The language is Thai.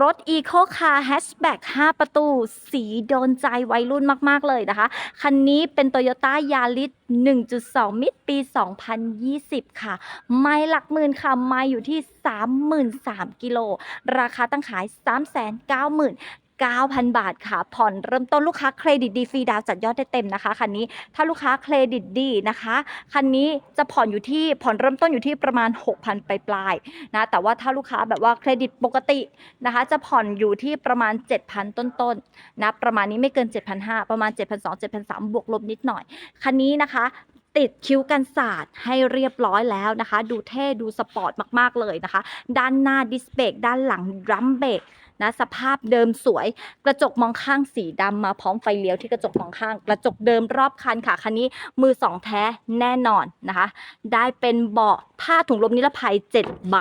รถ Eco Car Hatchback 5 ประตู สีโดนใจวัยรุ่นมาก ๆ เลยนะคะ คันนี้เป็น Toyota Yaris 1.2 มิตรปี 2020 ค่ะ ไม่หลักหมื่นค่ะ ไม่อยู่ที่ 33,000กิโล ราคาตั้งขาย 390,000 9,000 บาทค่ะ ผ่อนเริ่มต้นลูกค้าเครดิตดีฟรีดาวน์จัดยอดได้เต็มนะคะคันนี้ถ้าลูกค้าเครดิตดีนะคะคันนี้จะผ่อนอยู่ที่ผ่อนเริ่มต้นอยู่ที่ประมาณ 6,000 ปลายๆนะแต่ว่าถ้าลูกค้าแบบว่าเครดิตปกตินะคะ จะผ่อนอยู่ที่ประมาณ 7,000 ต้นๆนะประมาณนี้ไม่เกิน 7,500 ประมาณ 7,200 7,300 บวกลบนิดหน่อย คันนี้นะคะติดคิ้วกันศาสตร์ให้เรียบร้อยแล้วนะคะ ดูเท่ดูสปอร์ตมาก ๆ เลยนะคะ ด้านหน้าดิสเบรกด้านหลังดรัมเบรก นะสภาพเดิมสวย กระจกมองข้างสีดำมาพร้อมไฟเลี้ยวที่กระจกมองข้าง กระจกเดิมรอบคันค่ะคันนี้มือสองแท้แน่นอนนะคะ ได้เป็นเบาะผ้าถุงลมนิรภัย7ใบ